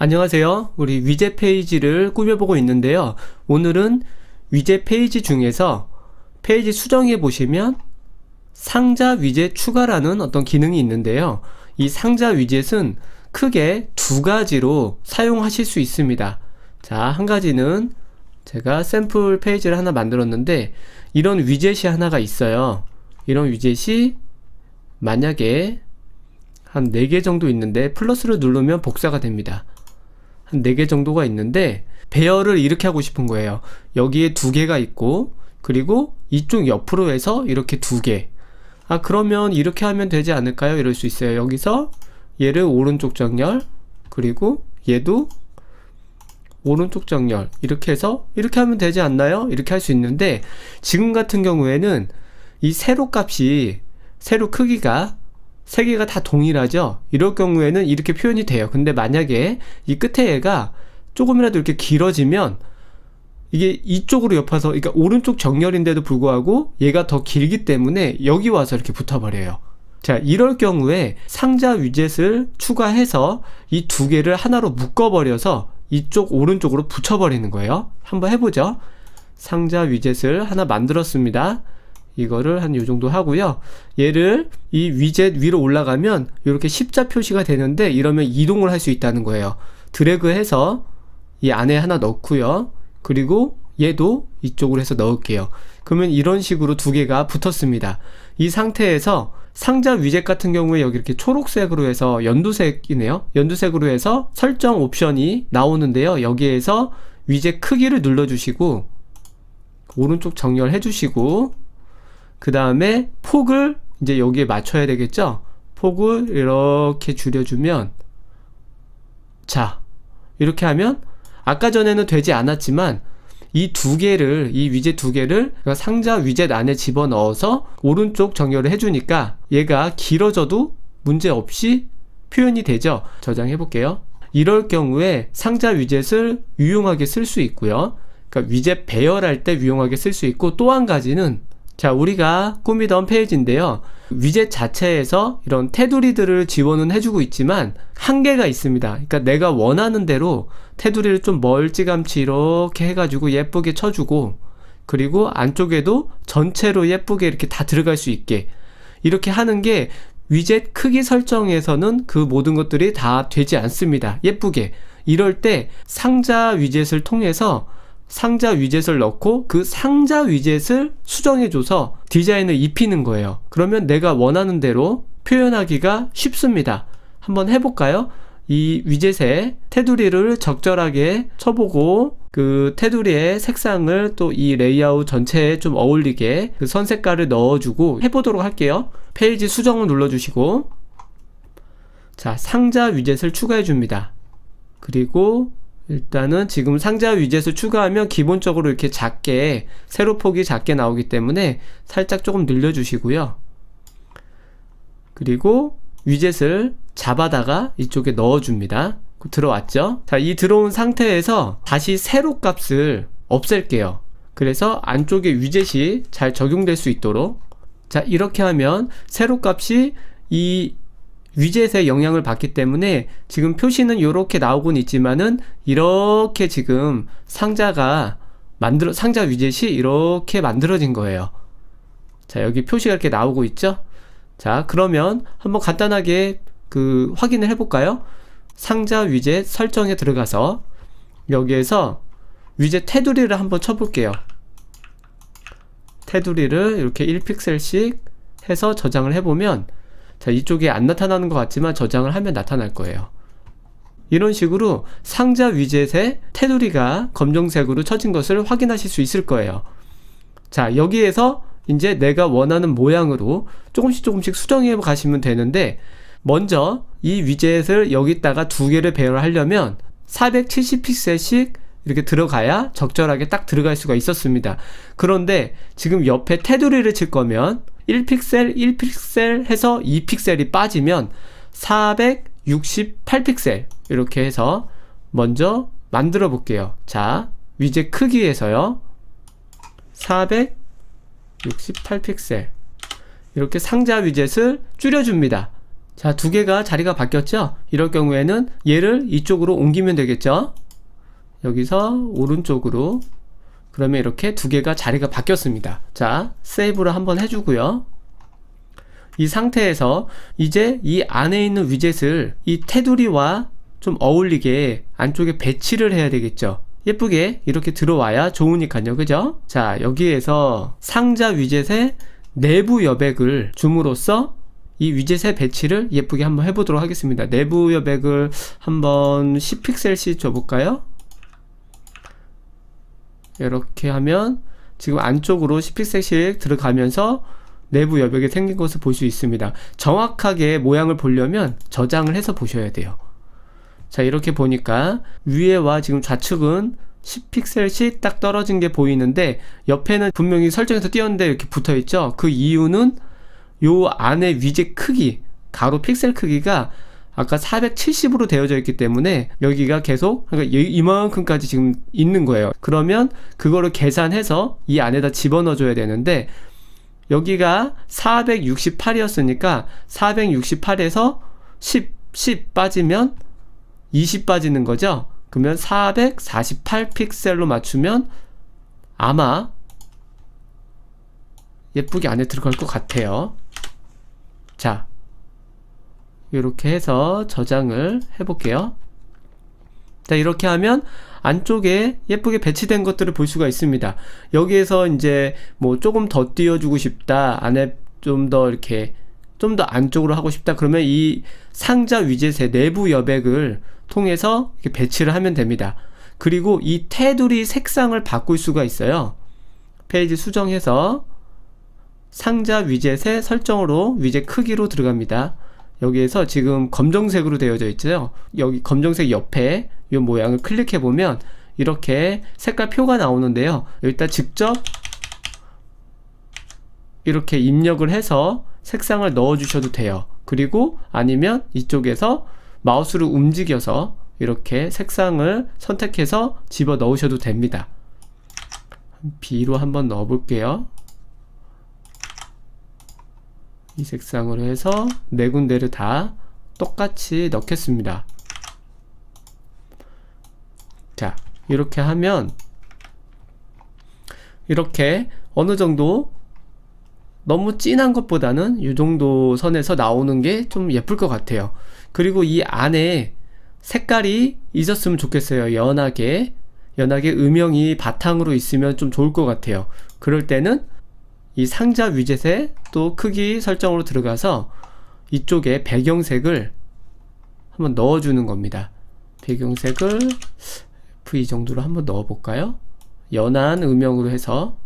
안녕하세요. 우리 위젯 페이지를 꾸며보고 있는데요. 오늘은 위젯 페이지 중에서 페이지 수정해 보시면 상자 위젯 추가라는 어떤 기능이 있는데요. 이 상자 위젯은 크게 두 가지로 사용하실 수 있습니다. 자, 한 가지는 제가 샘플 페이지를 하나 만들었는데 이런 위젯이 하나가 있어요. 이런 위젯이 만약에 한 4개 정도 있는데 플러스를 누르면 복사가 됩니다. 한 4개 정도가 있는데 배열을 이렇게 하고 싶은 거예요. 여기에 두 개가 있고 그리고 이쪽 옆으로 해서 이렇게 두 개. 아 그러면 이렇게 하면 되지 않을까요? 이럴 수 있어요. 여기서 얘를 오른쪽 정렬 그리고 얘도 오른쪽 정렬 이렇게 해서 이렇게 하면 되지 않나요? 이렇게 할 수 있는데 지금 같은 경우에는 이 세로 값이 세로 크기가 세 개가 다 동일하죠? 이럴 경우에는 이렇게 표현이 돼요. 근데 만약에 이 끝에 얘가 조금이라도 이렇게 길어지면 이게 이쪽으로 옆에서 그러니까 오른쪽 정렬인데도 불구하고 얘가 더 길기 때문에 여기 와서 이렇게 붙어버려요. 자, 이럴 경우에 상자 위젯을 추가해서 이 두 개를 하나로 묶어버려서 이쪽 오른쪽으로 붙여버리는 거예요. 한번 해보죠. 상자 위젯을 하나 만들었습니다. 이거를 한 요 정도 하고요. 얘를 이 위젯 위로 올라가면 이렇게 십자 표시가 되는데 이러면 이동을 할 수 있다는 거예요. 드래그해서 이 안에 하나 넣고요. 그리고 얘도 이쪽으로 해서 넣을게요. 그러면 이런 식으로 두 개가 붙었습니다. 이 상태에서 상자 위젯 같은 경우에 여기 이렇게 초록색으로 해서 연두색이네요. 연두색으로 해서 설정 옵션이 나오는데요. 여기에서 위젯 크기를 눌러주시고 오른쪽 정렬해 주시고 그 다음에 폭을 이제 여기에 맞춰야 되겠죠? 폭을 이렇게 줄여주면 자 이렇게 하면 아까 전에는 되지 않았지만 이 두 개를 이 위젯 두 개를 그러니까 상자 위젯 안에 집어넣어서 오른쪽 정렬을 해주니까 얘가 길어져도 문제 없이 표현이 되죠? 저장해 볼게요. 이럴 경우에 상자 위젯을 유용하게 쓸 수 있고요. 그러니까 위젯 배열할 때 유용하게 쓸 수 있고 또 한 가지는 자, 우리가 꾸미던 페이지인데요. 위젯 자체에서 이런 테두리들을 지원은 해주고 있지만 한계가 있습니다. 그러니까 내가 원하는 대로 테두리를 좀 멀찌감치 이렇게 해가지고 예쁘게 쳐주고 그리고 안쪽에도 전체로 예쁘게 이렇게 다 들어갈 수 있게 이렇게 하는 게 위젯 크기 설정에서는 그 모든 것들이 다 되지 않습니다. 예쁘게. 이럴 때 상자 위젯을 통해서 상자 위젯을 넣고 그 상자 위젯을 수정해줘서 디자인을 입히는 거예요. 그러면 내가 원하는 대로 표현하기가 쉽습니다. 한번 해볼까요? 이 위젯에 테두리를 적절하게 쳐보고 그 테두리의 색상을 또 이 레이아웃 전체에 좀 어울리게 그 선 색깔을 넣어주고 해보도록 할게요. 페이지 수정을 눌러주시고 자 상자 위젯을 추가해 줍니다. 그리고 일단은 지금 상자 위젯을 추가하면 기본적으로 이렇게 작게 세로 폭이 작게 나오기 때문에 살짝 조금 늘려 주시고요. 그리고 위젯을 잡아다가 이쪽에 넣어 줍니다. 들어왔죠? 자, 이 들어온 상태에서 다시 세로 값을 없앨게요. 그래서 안쪽에 위젯이 잘 적용될 수 있도록 자, 이렇게 하면 세로 값이 이 위젯의 영향을 받기 때문에 지금 표시는 이렇게 나오곤 있지만은 이렇게 지금 상자가 만들어 상자 위젯이 이렇게 만들어진 거예요. 자, 여기 표시가 이렇게 나오고 있죠? 자, 그러면 한번 간단하게 그 확인을 해 볼까요? 상자 위젯 설정에 들어가서 여기에서 위젯 테두리를 한번 쳐 볼게요. 테두리를 이렇게 1픽셀씩 해서 저장을 해 보면 자, 이쪽에 안 나타나는 것 같지만 저장을 하면 나타날 거예요. 이런 식으로 상자 위젯에 테두리가 검정색으로 쳐진 것을 확인하실 수 있을 거예요. 자, 여기에서 이제 내가 원하는 모양으로 조금씩 조금씩 수정해 가시면 되는데, 먼저 이 위젯을 여기다가 두 개를 배열하려면 470픽셀씩 이렇게 들어가야 적절하게 딱 들어갈 수가 있었습니다. 그런데 지금 옆에 테두리를 칠 거면 1픽셀, 1픽셀 해서 2픽셀이 빠지면 468픽셀 이렇게 해서 먼저 만들어 볼게요. 자, 위젯 크기에서요. 468픽셀 이렇게 상자 위젯을 줄여줍니다. 자, 두 개가 자리가 바뀌었죠? 이럴 경우에는 얘를 이쪽으로 옮기면 되겠죠? 여기서 오른쪽으로. 그러면 이렇게 두 개가 자리가 바뀌었습니다. 자, 세이브를 한번 해주고요. 이 상태에서 이제 이 안에 있는 위젯을 이 테두리와 좀 어울리게 안쪽에 배치를 해야 되겠죠. 예쁘게 이렇게 들어와야 좋으니까요. 그죠? 자, 여기에서 상자 위젯의 내부 여백을 줌으로써 이 위젯의 배치를 예쁘게 한번 해보도록 하겠습니다. 내부 여백을 한번 10픽셀씩 줘볼까요? 이렇게 하면 지금 안쪽으로 10픽셀씩 들어가면서 내부 여백이 생긴 것을 볼 수 있습니다. 정확하게 모양을 보려면 저장을 해서 보셔야 돼요. 자, 이렇게 보니까 위에와 지금 좌측은 10픽셀씩 딱 떨어진 게 보이는데 옆에는 분명히 설정에서 띄었는데 이렇게 붙어 있죠. 그 이유는 요 안에 위젯 크기, 가로 픽셀 크기가 아까 470으로 되어져 있기 때문에 여기가 계속 그러니까 이- 이만큼까지 지금 있는 거예요. 그러면 그거를 계산해서 이 안에다 집어넣어 줘야 되는데 여기가 468이었으니까 468에서 10, 10 빠지면 20 빠지는 거죠. 그러면 448 픽셀로 맞추면 아마 예쁘게 안에 들어갈 것 같아요. 자, 이렇게 해서 저장을 해볼게요. 자, 이렇게 하면 안쪽에 예쁘게 배치된 것들을 볼 수가 있습니다. 여기에서 이제 뭐 조금 더 띄워주고 싶다, 안에 좀 더 이렇게 좀 더 안쪽으로 하고 싶다, 그러면 이 상자 위젯의 내부 여백을 통해서 이렇게 배치를 하면 됩니다. 그리고 이 테두리 색상을 바꿀 수가 있어요. 페이지 수정해서 상자 위젯의 설정으로 위젯 크기로 들어갑니다. 여기에서 지금 검정색으로 되어져 있죠. 여기 검정색 옆에 이 모양을 클릭해 보면 이렇게 색깔 표가 나오는데요. 여기다 직접 이렇게 입력을 해서 색상을 넣어 주셔도 돼요. 그리고 아니면 이쪽에서 마우스를 움직여서 이렇게 색상을 선택해서 집어 넣으셔도 됩니다. B로 한번 넣어 볼게요. 이 색상으로 해서 네 군데를 다 똑같이 넣겠습니다. 자, 이렇게 하면 이렇게 어느 정도 너무 진한 것보다는 이 정도 선에서 나오는 게 좀 예쁠 것 같아요. 그리고 이 안에 색깔이 있었으면 좋겠어요. 연하게. 연하게 음영이 바탕으로 있으면 좀 좋을 것 같아요. 그럴 때는 이 상자 위젯에 또 크기 설정으로 들어가서 이쪽에 배경색을 한번 넣어주는 겁니다. 배경색을 F2 정도로 한번 넣어볼까요? 연한 음영으로 해서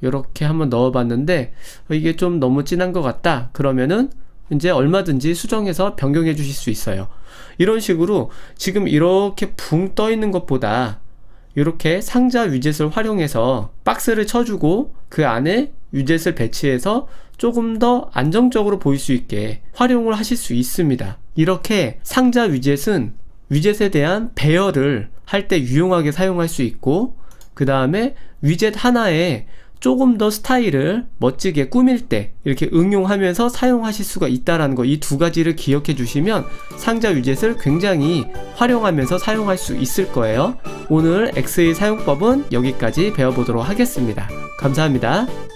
이렇게 한번 넣어봤는데 어, 이게 좀 너무 진한 것 같다. 그러면은 이제 얼마든지 수정해서 변경해 주실 수 있어요. 이런 식으로 지금 이렇게 붕 떠 있는 것보다 이렇게 상자 위젯을 활용해서 박스를 쳐주고 그 안에 위젯을 배치해서 조금 더 안정적으로 보일 수 있게 활용을 하실 수 있습니다. 이렇게 상자 위젯은 위젯에 대한 배열을 할 때 유용하게 사용할 수 있고 그 다음에 위젯 하나에 조금 더 스타일을 멋지게 꾸밀 때 이렇게 응용하면서 사용하실 수가 있다라는 거 이 두 가지를 기억해 주시면 상자 위젯을 굉장히 활용하면서 사용할 수 있을 거예요. 오늘 X의 사용법은 여기까지 배워보도록 하겠습니다. 감사합니다.